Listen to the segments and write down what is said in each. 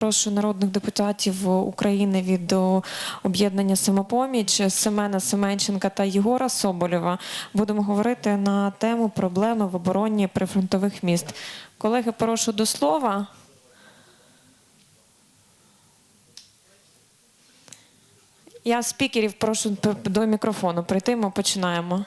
Прошу народних депутатів України від об'єднання самопоміч Семена Семенченка та Єгора Соболєва. Будемо говорити на тему проблеми в обороні прифронтових міст. Колеги, прошу до слова. Я спікерів прошу до мікрофону прийти. Ми починаємо.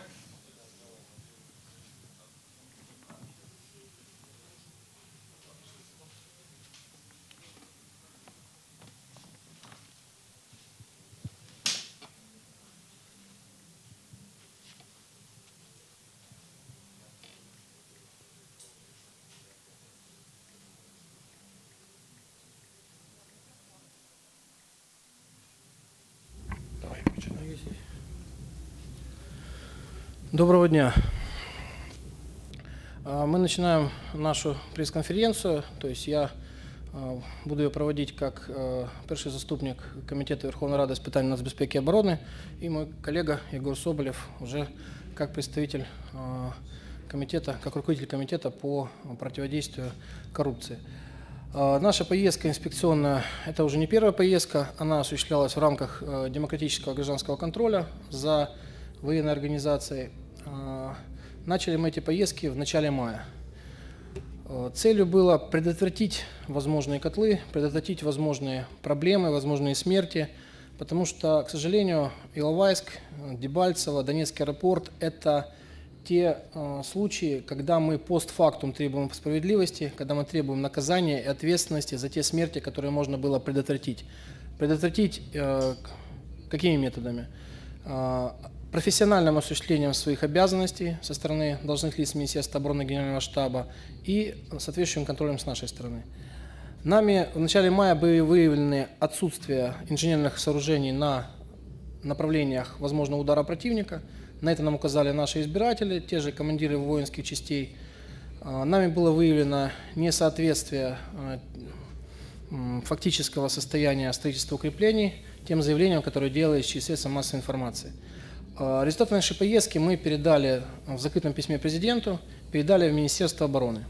Доброго дня. А, Мы начинаем нашу пресс-конференцию. То есть я а, буду ее проводить как э, перший заступник Комитета Верховной Рады с питань нацбезпеки и обороны и мой коллега Егор Соболев уже как представитель а, комитета, как руководитель комитета по противодействию коррупции. А, Наша поездка инспекционная – это уже не первая поездка. Она осуществлялась в рамках э, демократического гражданского контроля за военной организацией. А, Начали мы эти поездки в начале мая. Э, Целью было предотвратить возможные котлы, предотвратить возможные проблемы, возможные смерти, потому что, к сожалению, Иловайск, Дебальцево, Донецкий аэропорт – это те э, случаи, когда мы постфактум требуем справедливости, когда мы требуем наказания и ответственности за те смерти, которые можно было предотвратить. Предотвратить э, какими методами? Э, профессиональным осуществлением своих обязанностей со стороны должностных лиц Министерства обороны Генерального штаба и соответствующим контролем с нашей стороны. Нами в начале мая были выявлены отсутствие инженерных сооружений на направлениях возможного удара противника. На это нам указали наши избиратели, те же командиры воинских частей. А, Нами было выявлено несоответствие м, фактического состояния строительства укреплений тем заявлениям, которые делались через средства массовой информации. А, Результаты нашей поездки мы передали в закрытом письме президенту, передали в Министерство обороны.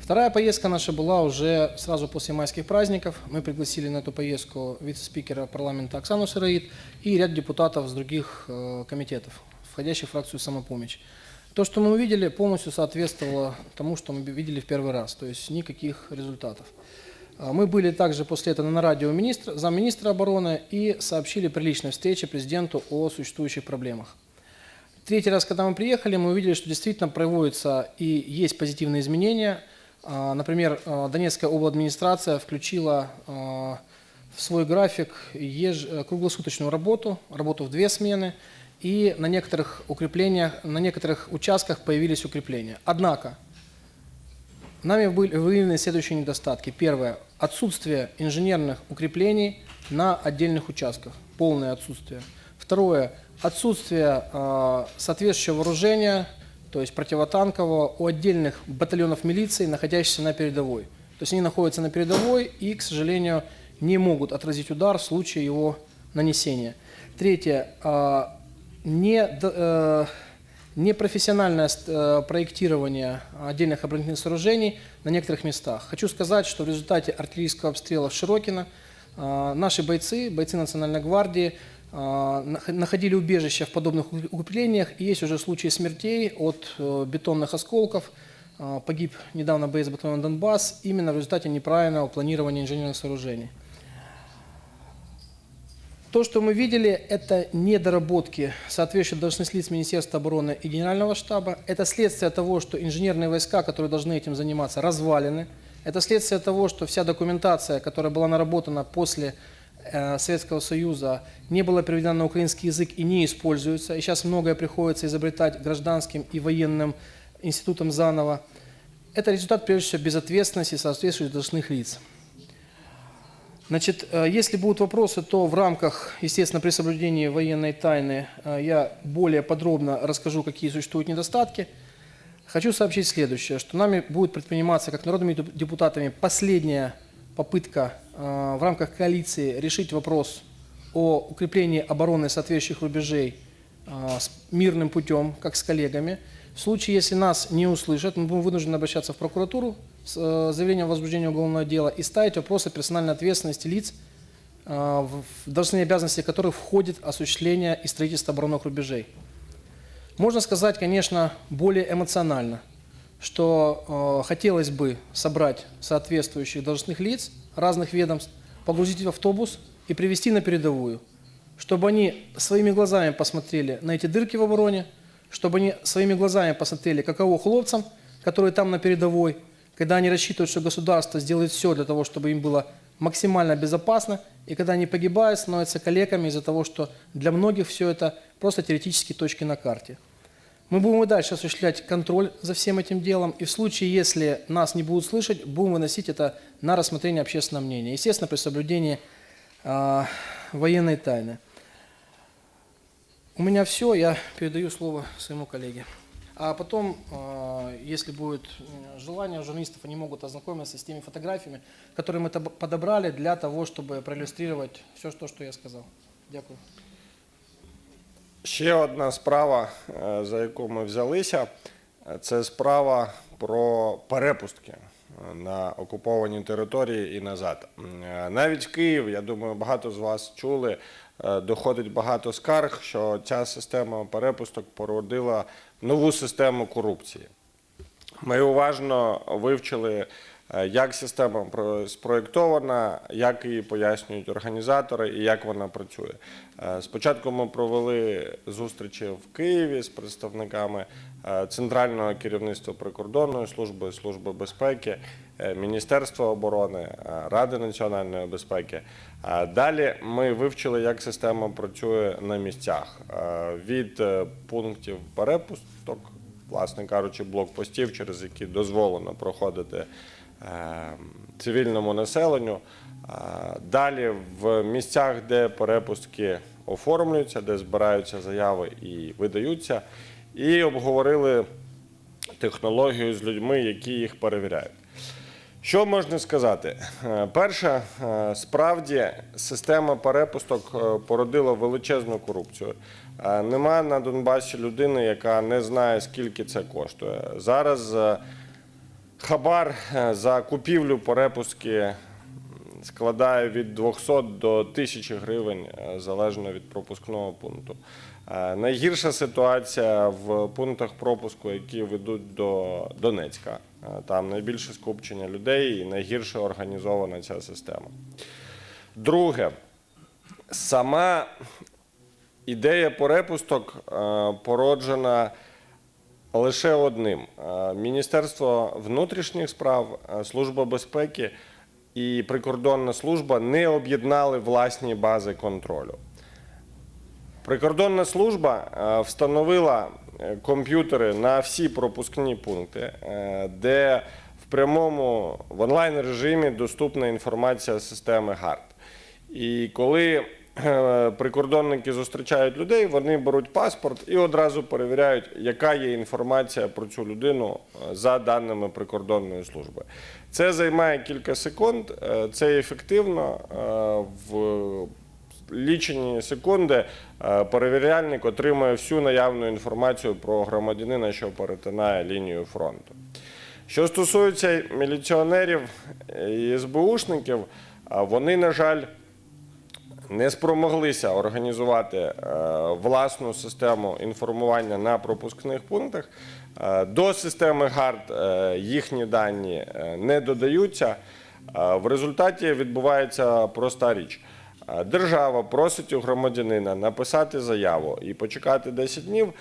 Вторая поездка наша была уже сразу после майских праздников. Мы пригласили на эту поездку вице-спикера парламента Оксану Сыроид и ряд депутатов с других э, комитетов, входящих в фракцию «Самопомощь». То, что мы увидели, полностью соответствовало тому, что мы видели в первый раз, то есть никаких результатов. А, Мы были также после этого на радио министра, замминистра обороны и сообщили при личной встрече президенту о существующих проблемах. Третий раз, когда мы приехали, мы увидели, что действительно проводятся и есть позитивные изменения. А, Например, а, Донецкая администрация включила в свой график еж- э, круглосуточную работу, работу в две смены, и на некоторых укреплениях, на некоторых участках появились укрепления. Однако, Нами были выявлены следующие недостатки. Первое. Отсутствие инженерных укреплений на отдельных участках. Полное отсутствие. Второе. Отсутствие э, соответствующего вооружения, то есть противотанкового, у отдельных батальонов милиции, находящихся на передовой. То есть они находятся на передовой и, к сожалению, не могут отразить удар в случае его нанесения. Третье. э, не, э, непрофессиональное э, проектирование отдельных оборонительных сооружений на некоторых местах. Хочу сказать, что в результате артиллерийского обстрела в Широкино э, наши бойцы, бойцы Национальной гвардии, э, нах- находили убежище в подобных укреплениях, и есть уже случаи смертей от бетонных осколков. Погиб недавно боец батальона «Донбасс» именно в результате неправильного планирования инженерных сооружений. То, что мы видели, это недоработки соответствующих должностных лиц Министерства обороны и Генерального штаба. Это следствие того, что инженерные войска, которые должны этим заниматься, развалены. Это следствие того, что вся документация, которая была наработана после э, Советского Союза, не была переведена на украинский язык и не используется. И сейчас многое приходится изобретать гражданским и военным институтом заново. Это результат, прежде всего, безответственности соответствующих должностных лиц. Значит, э, если будут вопросы, то в рамках, естественно, при соблюдении военной тайны э, я более подробно расскажу, какие существуют недостатки. Хочу сообщить следующее, что нами будет предприниматься, как народными деп- депутатами, последняя попытка э, в рамках коалиции решить вопрос о укреплении обороны соответствующих рубежей с мирным путем, как с коллегами. В случае, если нас не услышат, мы будем вынуждены обращаться в прокуратуру с э, заявлением о возбуждении уголовного дела и ставить вопросы персональной ответственности лиц, э, в должностные обязанности которых входит осуществление и строительство оборонных рубежей. Можно сказать, конечно, более эмоционально, что э, хотелось бы собрать соответствующих должностных лиц разных ведомств, погрузить в автобус и привести на передовую, чтобы они своими глазами посмотрели на эти дырки в обороне, чтобы они своими глазами посмотрели, каково хлопцам, которые там на передовой, когда они рассчитывают, что государство сделает все для того, чтобы им было максимально безопасно, и когда они погибают, становятся калеками из-за того, что для многих все это просто теоретические точки на карте. Мы будем и дальше осуществлять контроль за всем этим делом, и в случае, если нас не будут слышать, будем выносить это на рассмотрение общественного мнения. Естественно, при соблюдении а, военной тайны. У меня все, я передаю слово своему коллеге. А потом, а, если будет м, желание у журналистов, они могут ознакомиться с теми фотографиями, которые мы таб- подобрали для того, чтобы проиллюстрировать все то, что я сказал. Дякую. Ще одна справа, е, за яку ми взялися, е, це справа про перепустки е, на окупованій території і назад. М, е, Навіть в Київ, я думаю, багато з вас чули, е, доходить багато скарг, що ця система перепусток породила нову систему корупції. Ми уважно вивчили, як система про- спроєктована, як її пояснюють організатори і як вона працює. Е, Спочатку ми провели зустрічі в Києві з представниками е, Центрального керівництва прикордонної служби, Служби безпеки, е, Міністерства оборони, е, Ради національної безпеки. Е, Далі ми вивчили, як система працює на місцях Е, від е, пунктів перепусток власне кажучи, блокпостів, через які дозволено проходити е, цивільному населенню. Е, Далі в місцях, де перепустки оформлюються, де збираються заяви і видаються, і обговорили технологію з людьми, які їх перевіряють. Що можна сказати? Е, Перше, е, справді система перепусток породила величезну корупцію. Нема на Донбасі людини, яка не знає, скільки це коштує. Зараз хабар е, за купівлю перепустки м, складає від 200 до 1000 гривень е, залежно від пропускного пункту. Е, Найгірша ситуація в пунктах пропуску, які ведуть до Донецька. Там найбільше скупчення людей і найгірше організована ця система. Друге, сама ідея перепусток породжена лише одним: Е, Міністерство внутрішніх справ, е, Служба безпеки і прикордонна служба не об'єднали власні бази контролю. Прикордонна служба е, встановила комп'ютери на всі пропускні пункти, де в прямому в онлайн режимі доступна інформація системи ГАРД. І коли прикордонники зустрічають людей, вони беруть паспорт і одразу перевіряють, яка є інформація про цю людину е, за даними прикордонної служби. Це займає кілька секунд, е, це ефективно е, в лічені секунди е, перевіряльник отримує всю наявну інформацію про громадянина, що перетинає лінію фронту. Що стосується міліціонерів і СБУшників, е, вони, на жаль, не спромоглися організувати е, власну систему інформування на пропускних пунктах. Е, До системи ГАРД е, їхні дані не додаються. В результаті відбувається проста річ. Держава просить у громадянина написати заяву і почекати 10 днів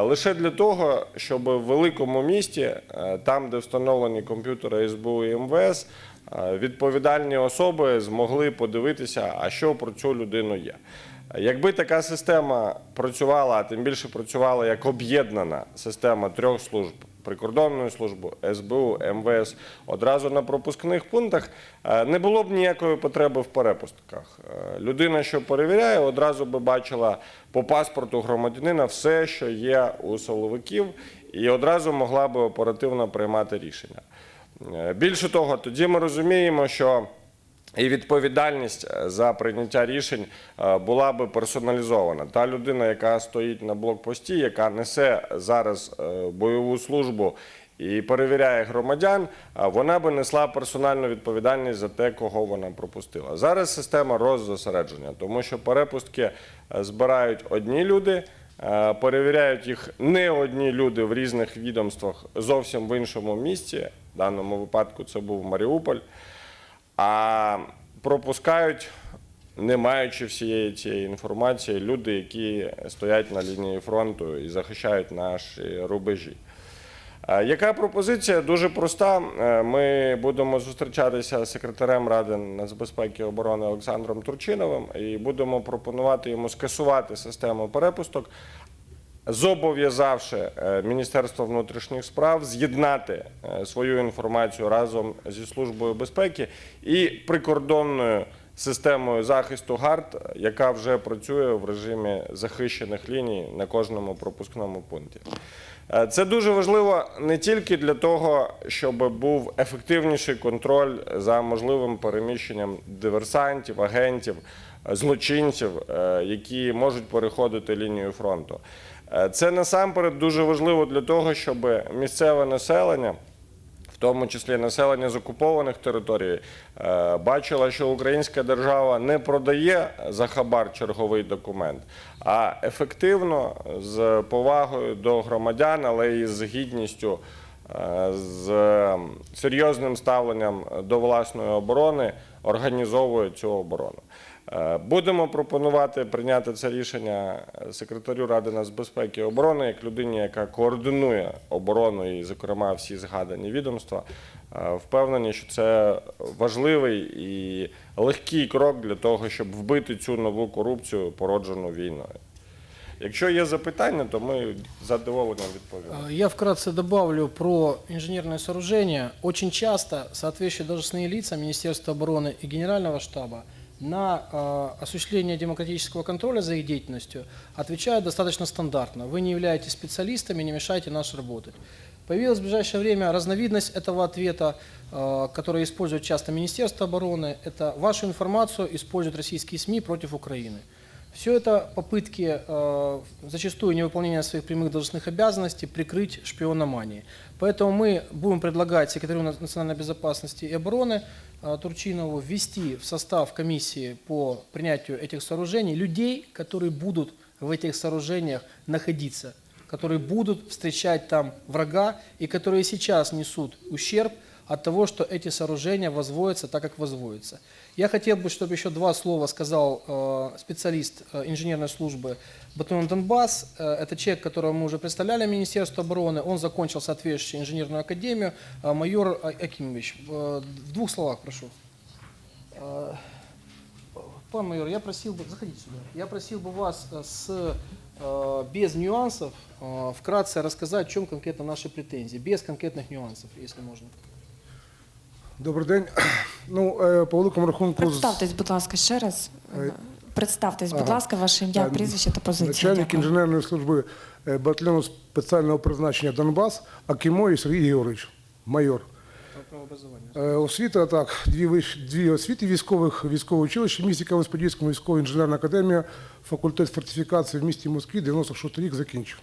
лише для того, щоб в великому місті, там, де встановлені комп'ютери СБУ і МВС, відповідальні особи змогли подивитися, а що про цю людину є. Якби така система працювала, а тим більше працювала як об'єднана система трьох служб прикордонної служби, СБУ, МВС одразу на пропускних пунктах, е, не було б ніякої потреби в перепустках. Е, Людина, що перевіряє, одразу би бачила по паспорту громадянина все, що є у силовиків, і одразу могла би оперативно приймати рішення. Е, Більше того, тоді ми розуміємо, що і відповідальність е, за прийняття рішень е, була би персоналізована. Та людина, яка стоїть на блокпості, яка несе зараз бойову службу і перевіряє громадян, вона би несла персональну відповідальність за те, кого вона пропустила. Зараз система роззосередження, тому що перепустки збирають одні люди. Е, Перевіряють їх не одні люди в різних відомствах зовсім в іншому місці. В даному випадку це був Маріуполь. А пропускають, не маючи всієї цієї інформації, люди, які стоять на лінії фронту і захищають наші рубежі. Яка пропозиція? Дуже проста. Е, Ми будемо зустрічатися з секретарем Ради нацбезпеки і оборони Олександром Турчиновим і будемо пропонувати йому скасувати систему перепусток, зобов'язавши е, Міністерство внутрішніх справ з'єднати е, свою інформацію разом зі Службою безпеки і прикордонною системою захисту ГАРД, яка вже працює в режимі захищених ліній на кожному пропускному пункті. Е, Це дуже важливо не тільки для того, щоб був ефективніший контроль за можливим переміщенням диверсантів, агентів, е, злочинців, е, які можуть переходити лінію фронту. Це насамперед дуже важливо для того, щоб місцеве населення тому числі населення з окупованих територій, е, бачила, що українська держава не продає за хабар черговий документ, а ефективно з повагою до громадян, але і з гідністю, е, з серйозним ставленням до власної оборони організовує цю оборону. Е, Будемо пропонувати прийняти це рішення секретарю Ради нацбезпеки і оборони як людині, яка координує оборону і, зокрема, всі згадані відомства. Е, Впевнені, що це важливий і легкий крок для того, щоб вбити цю нову корупцію, породжену війною. Якщо є запитання, то ми з задоволенням відповімо. Э, Я вкратце добавлю про инженерное сооружение. Очень часто соответствующие должностные лица Министерства обороны и Генерального штаба на э, осуществление демократического контроля за их деятельностью отвечают достаточно стандартно. Вы не являетесь специалистами, не мешайте нас работать. Появилась в ближайшее время разновидность этого ответа, э, который использует часто Министерство обороны. Это вашу информацию используют российские СМИ против Украины. Все это попытки, э, зачастую невыполнения своих прямых должностных обязанностей, прикрыть шпиономанией. Поэтому мы будем предлагать секретарю на- национальной безопасности и обороны э, Турчинову ввести в состав комиссии по принятию этих сооружений людей, которые будут в этих сооружениях находиться, которые будут встречать там врага и которые сейчас несут ущерб от того, что эти сооружения возводятся так, как возводятся. Я хотел бы, чтобы еще два слова сказал э, специалист э, инженерной службы батальона Донбасс. Э, это человек, которого мы уже представляли Министерство обороны. Он закончил соответствующую инженерную академию. Майор Акимович, в двух словах прошу. Пан майор, я просил бы, заходите сюда, я просил бы вас с, без нюансов вкратце рассказать, в чем конкретно наши претензии, без конкретных нюансов, если можно. Добрий день. Ну, е, по великому рахунку, Представтесь, будь ласка, ще раз. Е, Представтесь, будь ага. ласка, ваше ім'я, Е, прізвище та позиція. начальник Дякую. інженерної служби е, батальйону спеціального призначення Донбас Акімой Сергій Ігорович, майор. Е, Освіта, так, дві, виш- дві освіти військових, військове училище в місті Кам'янець-Подільському, військова інженерна академія, факультет фортифікації в місті Москві, 96 рік закінчив.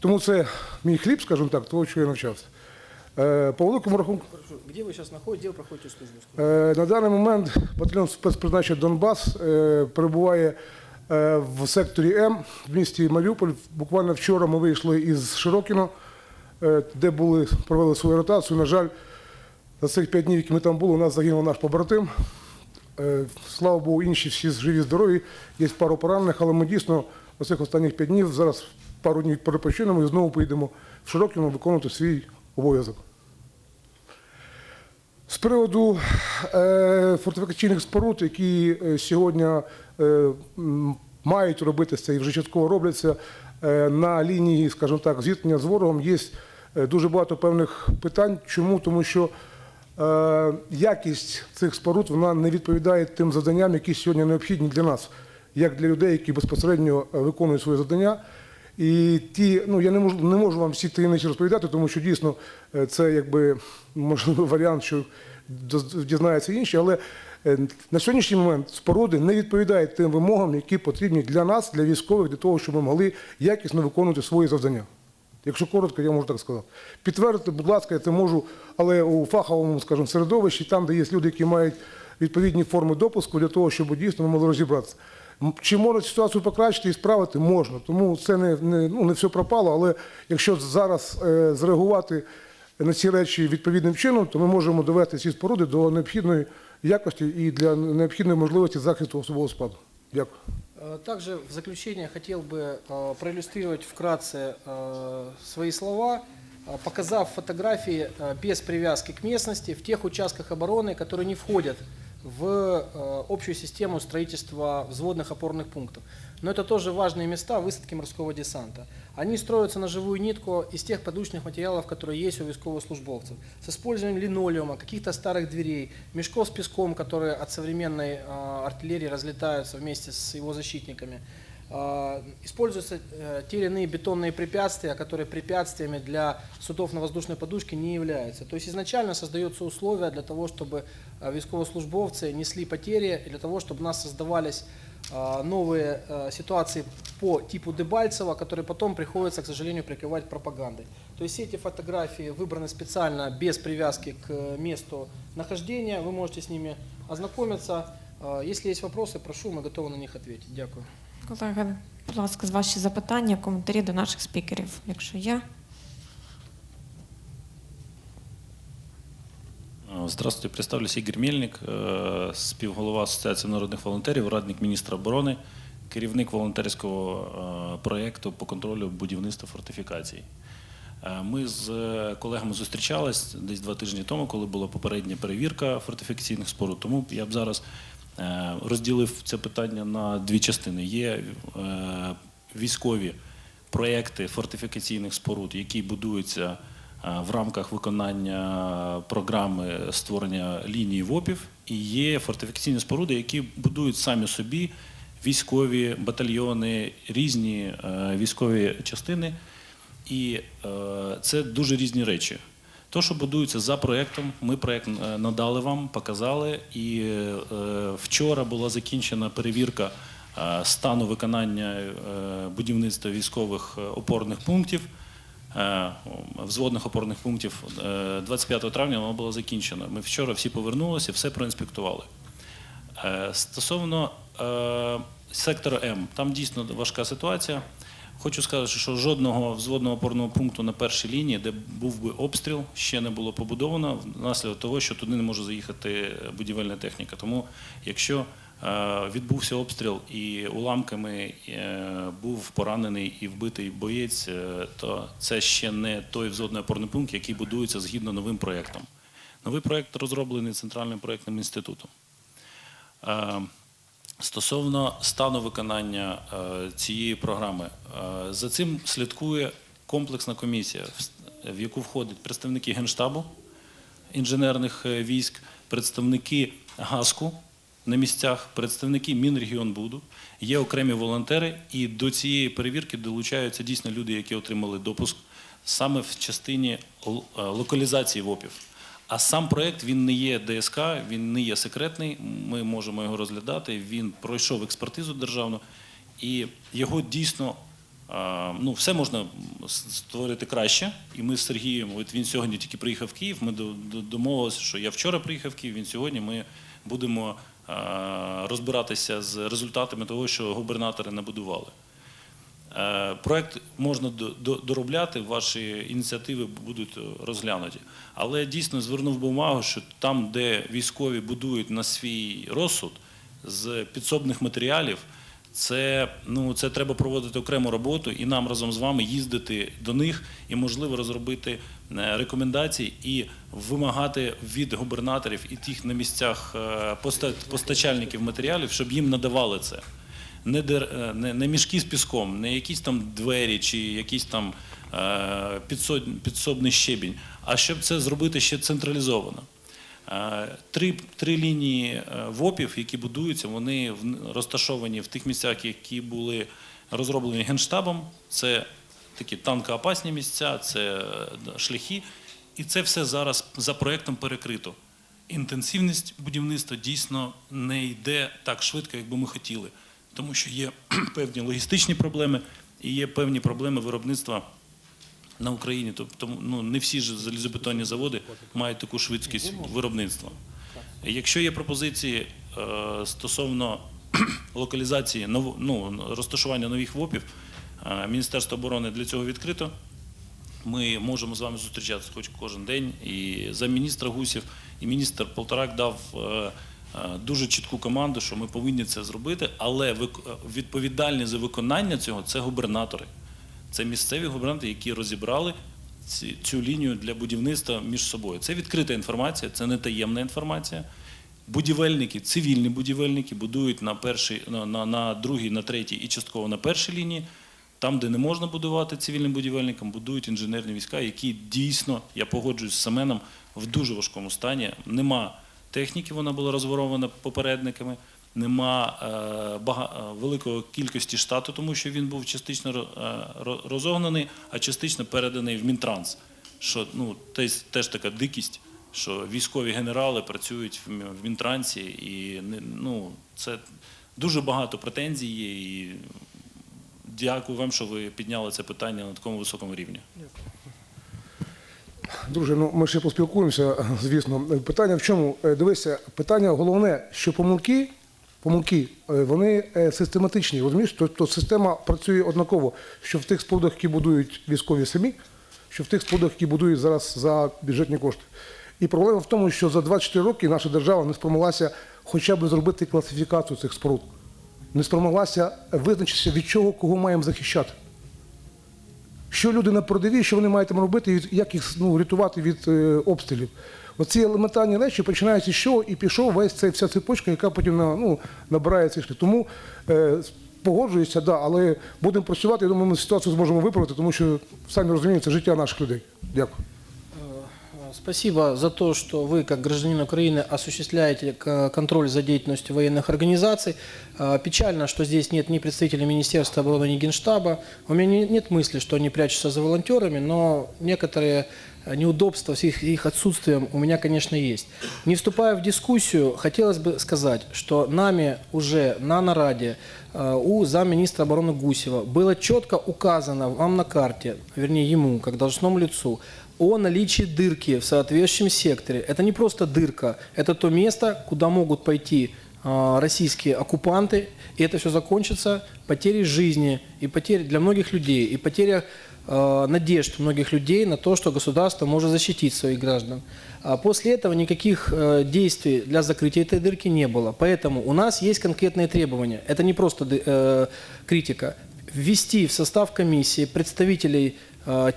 Тому це мій хліб, скажімо так, того, що я навчався. Е, По великому рахунку. Где вы сейчас находитесь, где вы проходите службу? Е, На даний момент батальйон спецпризначення Донбас е, перебуває в секторі М в місті Маріуполь. Буквально вчора ми вийшли із Широкіно, де були, провели свою ротацію. На жаль, за цих п'ять днів, які ми там були, у нас загинув наш побратим. Слава Богу, інші всі живі, здорові. Є пару поранених, але ми дійсно оцих останніх п'ять днів зараз пару днів перепочинемо і знову поїдемо в Широкіно виконувати свій обов'язок. З приводу е, фортифікаційних споруд, які е, сьогодні е, мають робитися і вже частково робляться на лінії, скажімо так, зіткнення з ворогом, є дуже багато певних питань. Чому? Тому що якість цих споруд вона не відповідає тим завданням, які сьогодні необхідні для нас, як для людей, які безпосередньо виконують свої завдання. І ті, ну я не можу не можу вам всі таємниці розповідати, тому що дійсно е, це якби можливий варіант, що дізнаються інші, але е, на сьогоднішній момент споруди не відповідають тим вимогам, які потрібні для нас, для військових, для того, щоб ми могли якісно виконувати свої завдання. Якщо коротко, я можу так сказати. Підтвердити, будь ласка, я це можу, але у фаховому, скажімо, середовищі, там, де є люди, які мають відповідні форми допуску для того, щоб дійсно ми могли розібратися. М, Чи можна ситуацію покращити і справити? Можна. Тому це не, не, ну, не все пропало, але якщо зараз е, зреагувати на ці речі відповідним чином, то ми можемо довести ці споруди до необхідної якості і для необхідної можливості захисту особового складу. Дякую. Э, Также в заключение хотел бы э, проиллюстрировать вкратце э, свои слова, э, показав фотографии э, без привязки к местности в тех участках обороны, которые не входят В э, общую систему строительства взводных опорных пунктов. Но это тоже важные места высадки морского десанта. Они строятся на живую нитку из тех подручных материалов, которые есть у військовослужбовцев. С использованием линолеума, каких-то старых дверей, мешков с песком, которые от современной э, артиллерии разлетаются вместе с его защитниками. Э, Используются э, те или иные бетонные препятствия, которые препятствиями для судов на воздушной подушке не являются. То есть изначально создаются условия для того, чтобы э, військовослужбовцы несли потери, для того, чтобы у нас создавались э, новые ситуации по типу Дебальцева, которые потом приходится, к сожалению, прикрывать пропагандой. То есть все эти фотографии выбраны специально без привязки к месту нахождения. Вы можете с ними ознакомиться. Если есть вопросы, прошу, мы готовы на них ответить. Дякую. Колеги, будь ласка, з ваші запитання, коментарі до наших спікерів, якщо є. Здравствуйте, представлюсь Ігор Мельник, е, співголова Асоціації народних волонтерів, радник міністра оборони, керівник волонтерського е, проєкту по контролю будівництва фортифікацій. Е, Ми з колегами зустрічались десь два тижні тому, коли була попередня перевірка фортифікаційних споруд. Тому я б зараз розділив це питання на дві частини. Є е, військові проекти фортифікаційних споруд, які будуються е, в рамках виконання програми створення лінії ВОПів, і є фортифікаційні споруди, які будують самі собі військові батальйони, різні е, військові частини. І е, це дуже різні речі. То, що будується за проєктом, ми проєкт е, надали вам, показали. І е, вчора була закінчена перевірка е, стану виконання будівництва військових опорних пунктів, взводних опорних пунктів. Е, 25 травня вона була закінчена. Ми вчора всі повернулися, все проінспектували. Стосовно сектора М, там дійсно важка ситуація. Хочу сказати, що жодного взводного опорного пункту на першій лінії, де був би обстріл, ще не було побудовано внаслідок того, що туди не може заїхати будівельна техніка. Тому, якщо е, відбувся обстріл і уламками е, був поранений і вбитий боєць, е, то це ще не той взводний опорний пункт, який будується згідно новим проєктом. Новий проєкт розроблений Центральним проєктним інститутом. Стосовно стану виконання е, цієї програми, е, за цим слідкує комплексна комісія, в- яку входять представники Генштабу інженерних е, військ, представники ГАСКу на місцях, представники Мінрегіонбуду, є окремі волонтери, і до цієї перевірки долучаються дійсно люди, які отримали допуск саме в частині локалізації ВОПів. А сам проект він не є ДСК, він не є секретний. Ми можемо його розглядати. Він пройшов експертизу державну, і його дійсно ну, все можна створити краще. І ми з Сергієм, от він сьогодні тільки приїхав в Київ. Ми до- до- домовилися, що я вчора приїхав в Київ. Він сьогодні. Ми будемо розбиратися з результатами того, що губернатори набудували. Е, Проект можна до- до- доробляти, ваші ініціативи будуть е, розглянуті. Але дійсно звернув би увагу, що там, де військові будують на свій розсуд з підсобних матеріалів, це, ну, це треба проводити окрему роботу і нам разом з вами їздити до них і, можливо, розробити е, рекомендації і вимагати від губернаторів і тих на місцях постачальників матеріалів, щоб їм надавали це не, дер, е, не, не мішки з піском, не якісь там двері чи якийсь там е, підсоб, підсобний щебінь, а щоб це зробити ще централізовано. Е, Три, три лінії е, ВОПів, які будуються, вони в- розташовані в тих місцях, які були розроблені Генштабом. Це такі танкоопасні місця, це шляхи. І це все зараз за проектом перекрито. Інтенсивність будівництва дійсно не йде так швидко, як би ми хотіли, тому що є певні логістичні проблеми і є певні проблеми виробництва на Україні. Тобто ну, не всі ж залізобетонні заводи мають таку швидкість виробництва. Якщо є пропозиції е, стосовно локалізації ну, розташування нових ВОПів, е, Міністерство оборони для цього відкрито. Ми можемо з вами зустрічатися хоч кожен день. І замміністра Гусів, і міністр Полторак дав е, дуже чітку команду, що ми повинні це зробити, але е, відповідальні за виконання цього це губернатори. Це місцеві губернатори, які розібрали цю лінію для будівництва між собою. Це відкрита інформація, це не таємна інформація. Будівельники, цивільні будівельники будують на першій, на, на, на другій, на третій і частково на першій лінії. Там, де не можна будувати цивільним будівельникам, будують інженерні війська, які дійсно, я погоджуюсь з Семеном, в дуже важкому стані. Нема техніки, вона була розворована попередниками, нема е, бага, е, великої кількості штату, тому що він був частично е, розогнаний, а частично переданий в Мінтранс. Що ну, теж, така дикість, що військові генерали працюють в Мінтрансі, і ну, це дуже багато претензій є. І Дякую вам, що ви підняли це питання на такому високому рівні. Друже, ну ми ще поспілкуємося, звісно. Питання в чому? Е, Дивися, питання головне, що помилки, помилки, е, вони е, систематичні. Розумієш, тобто система працює однаково, що в тих спорудах, які будують військові самі, що в тих спорудах, які будують зараз за бюджетні кошти. І проблема в тому, що за 24 роки наша держава не спромоглася хоча б зробити класифікацію цих споруд. Не спромоглася визначитися, від чого кого маємо захищати. Що люди на передовій, що вони мають там робити, як їх ну, рятувати від е, обстрілів. Оці елементарні речі починаються з чого і пішов весь цей вся цепочка, яка потім на, ну, набирає цей шлях. Тому е, погоджуюся, да, але будемо працювати. Я думаю, ми ситуацію зможемо виправити, тому що самі розумієте, це життя наших людей. Дякую. Э, Спасибо за то, что вы, как гражданин Украины, осуществляете к- контроль за деятельностью военных организаций. Э, Печально, что здесь нет ни представителей Министерства обороны, ни Генштаба. У меня не- нет мысли, что они прячутся за волонтерами, но некоторые э, неудобства с их, отсутствием у меня, конечно, есть. Не вступая в дискуссию, хотелось бы сказать, что нами уже на нараде э, у замминистра обороны Гусева было четко указано вам на карте, вернее ему, как должностному лицу, о наличии дырки в соответствующем секторе. Это не просто дырка, это то место, куда могут пойти а, российские оккупанты, и это все закончится потерей жизни и потерей для многих людей, и потеря э, надежд многих людей на то, что государство может защитить своих граждан. А после этого никаких э, действий для закрытия этой дырки не было. Поэтому у нас есть конкретные требования. Это не просто э, критика. Ввести в состав комиссии представителей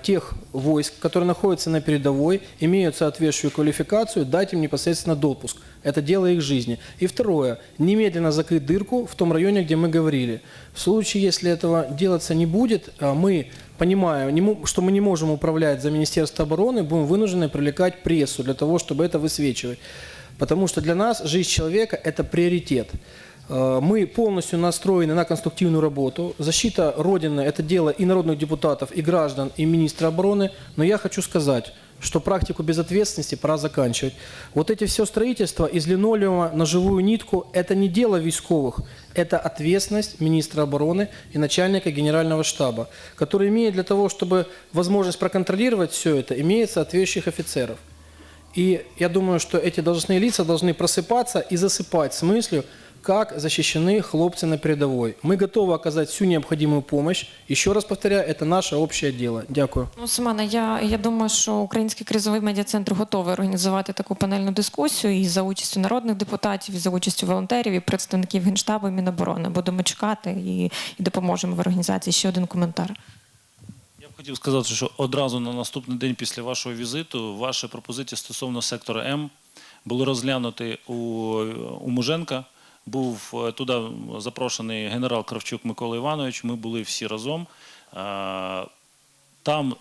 тех войск, которые находятся на передовой, имеют соответствующую квалификацию, дать им непосредственно допуск. Это дело их жизни. И второе, немедленно закрыть дырку в том районе, где мы говорили. В случае, если этого делаться не будет, э, мы, понимая, что мы не можем управлять за Министерство обороны, будем вынуждены привлекать прессу для того, чтобы это высвечивать. Потому что для нас жизнь человека – это приоритет. Э, Мы полностью настроены на конструктивную работу. Защита Родины – это дело и народных депутатов, и граждан, и министра обороны. Но я хочу сказать, что практику безответственности пора заканчивать. Вот эти все строительства из линолеума на живую нитку – это не дело військовых, это ответственность министра обороны и начальника генерального штаба, который имеет для того, чтобы возможность проконтролировать все это, имеет соответствующих офицеров. И я думаю, что эти должностные лица должны просыпаться и засыпать с мыслью, как защищены хлопцы на передовой. Мы готовы оказать всю необходимую помощь. Еще раз повторяю, это наше общее дело. Дякую. Ну, Семене, я, я думаю, що Український кризовий медіа-центр готовий організувати таку панельну дискусію і за участю народних депутатів, і за участю волонтерів, і представників Генштабу і Міноборони. Будемо чекати і, і допоможемо в організації. Ще один коментар. Я б хотів сказати, що одразу на наступний день після вашого візиту ваші пропозиції стосовно сектора М були розглянуті у, у Муженка. Був е, туди запрошений генерал Кравчук Микола Іванович. Ми були всі разом. Е, Там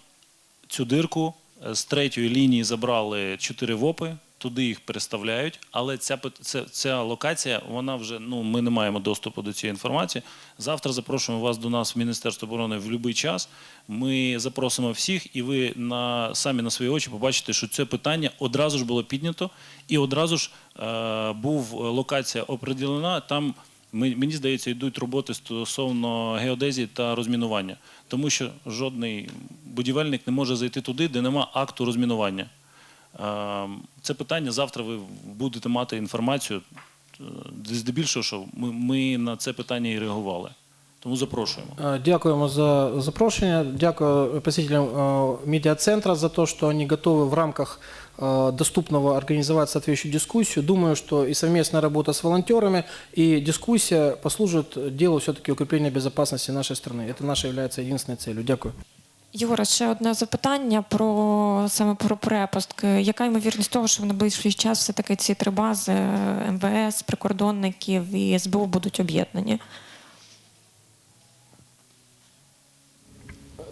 цю дирку е, з третьої лінії забрали чотири ВОПи, туди їх переставляють, але ця, ця, ця локація, вона вже, ну, ми не маємо доступу до цієї інформації. Завтра запрошуємо вас до нас в Міністерство оборони в будь-який час. Ми запросимо всіх, і ви на, самі на свої очі побачите, що це питання одразу ж було піднято, і одразу ж е, був локація оприділена. Там мені здається, йдуть роботи стосовно геодезії та розмінування, тому що жодний будівельник не може зайти туди, де нема акту розмінування. Е, Це питання завтра ви будете мати інформацію. Е, Здебільшого, що ми, ми на це питання і реагували. Тому запрошуємо. Е, Дякуємо за запрошення. Дякую представителям е, медіа-центра за те, що вони готові в рамках доступного организовать соответствующую дискуссию. Думаю, что и совместная работа с волонтерами, и дискуссия послужит делу все-таки укрепления безопасности нашей страны. Это наша является единственной целью. Дякую. Єгора, ще одне запитання про саме про перепустки. Яка ймовірність того, що в найближчий час все-таки ці три бази МВС, прикордонників і СБУ будуть об'єднані?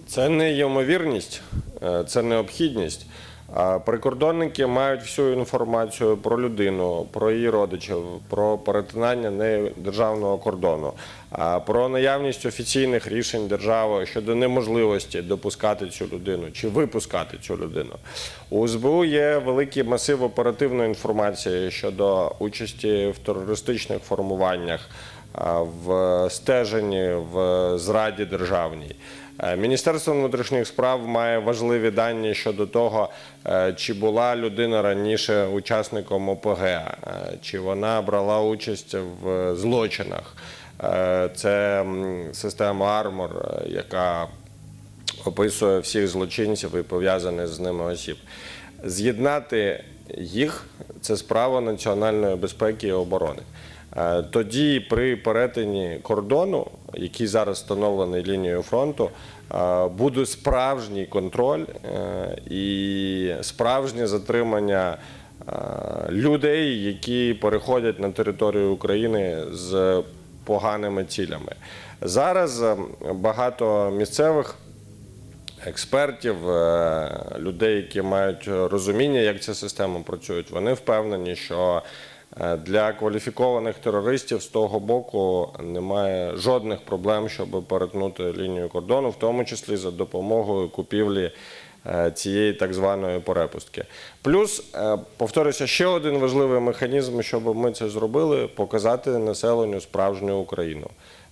Це не ймовірність, е, це необхідність. Прикордонники мають всю інформацію про людину, про її родичів, про перетинання нею державного кордону, про наявність офіційних рішень держави щодо неможливості допускати цю людину чи випускати цю людину. У СБУ є великий масив оперативної інформації щодо участі в терористичних формуваннях, в стеженні, в зраді державній. Е, Міністерство внутрішніх справ має важливі дані щодо того, е, чи була людина раніше учасником ОПГ, е, чи вона брала участь в злочинах. Це система Армор, яка описує всіх злочинців і пов'язаних з ними осіб. З'єднати їх це справа національної безпеки і оборони. Е, Тоді при перетині кордону, який зараз встановлений лінією фронту, е, буде справжній контроль е, і справжнє затримання людей, які переходять на територію України з поганими цілями. Зараз багато місцевих експертів, людей, які мають розуміння, як ця система працює, вони впевнені, що для кваліфікованих терористів з того боку немає жодних проблем, щоб перетнути лінію кордону, в тому числі за допомогою купівлі е, цієї так званої перепустки. Плюс, е, повторюся, ще один важливий механізм, щоб ми це зробили, показати населенню справжню Україну.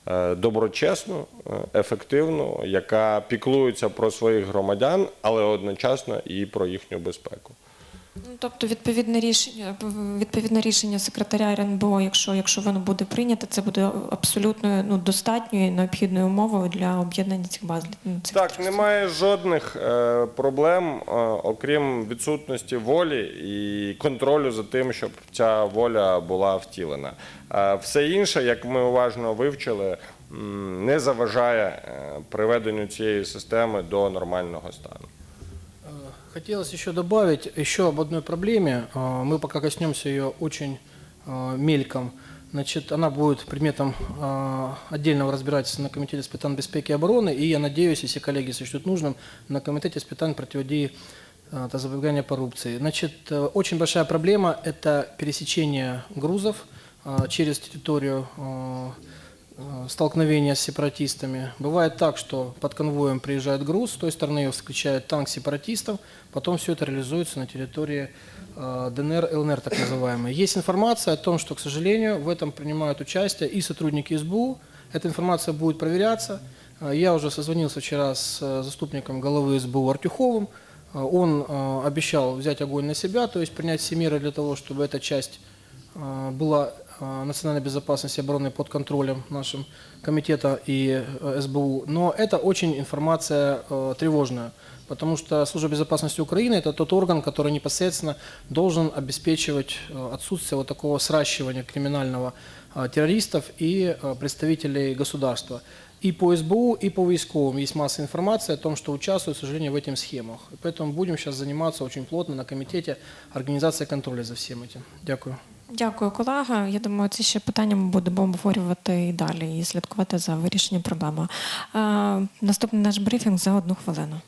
Е, Доброчесну, е, ефективну, яка піклується про своїх громадян, але одночасно і про їхню безпеку. Ну, Тобто відповідне рішення, відповідне рішення секретаря РНБО, якщо, якщо воно буде прийнято, це буде абсолютно ну, достатньою і необхідною умовою для об'єднання цих баз. ну, цих Так, немає жодних е, проблем, е, окрім відсутності волі і контролю за тим, щоб ця воля була втілена. Е, все інше, як ми уважно вивчили, не заважає е, приведенню цієї системи до нормального стану. Хотелось еще добавить еще об одной проблеме. А, Мы пока коснемся ее очень а, мельком. Значит, она будет предметом а, отдельного разбирательства на Комитете с питань безпеки и обороны. И я надеюсь, если коллеги сочтут нужным, на Комитете с питань противодействия та запобегания коррупции. Значит, э, очень большая проблема – это пересечение грузов через территорию столкновения с сепаратистами. Бывает так, что под конвоем приезжает груз, с той стороны его встречает танк сепаратистов, потом все это реализуется на территории э, ДНР, ЛНР так называемой. Есть информация о том, что, к сожалению, в этом принимают участие и сотрудники СБУ. Эта информация будет проверяться. Э, Я уже созвонился вчера с э, заступником головы СБУ Артюховым. Э, Он э, обещал взять огонь на себя, то есть принять все меры для того, чтобы эта часть э, была э, национальной безопасности и обороны под контролем нашим комитета и э, СБУ. Но это очень информация э, тревожная, потому что Служба безопасности Украины – это тот орган, который непосредственно должен обеспечивать э, отсутствие вот такого сращивания криминального э, террористов и э, представителей государства. И по СБУ, и по войсковым есть масса информации о том, что участвуют, к сожалению, в этих схемах. И поэтому будем сейчас заниматься очень плотно на комитете организации контроля за всем этим. Дякую. Дякую, колега. Я думаю, ці ще питання ми будемо обговорювати і далі і слідкувати за вирішенням проблеми. Е, наступний наш брифінг за одну хвилину.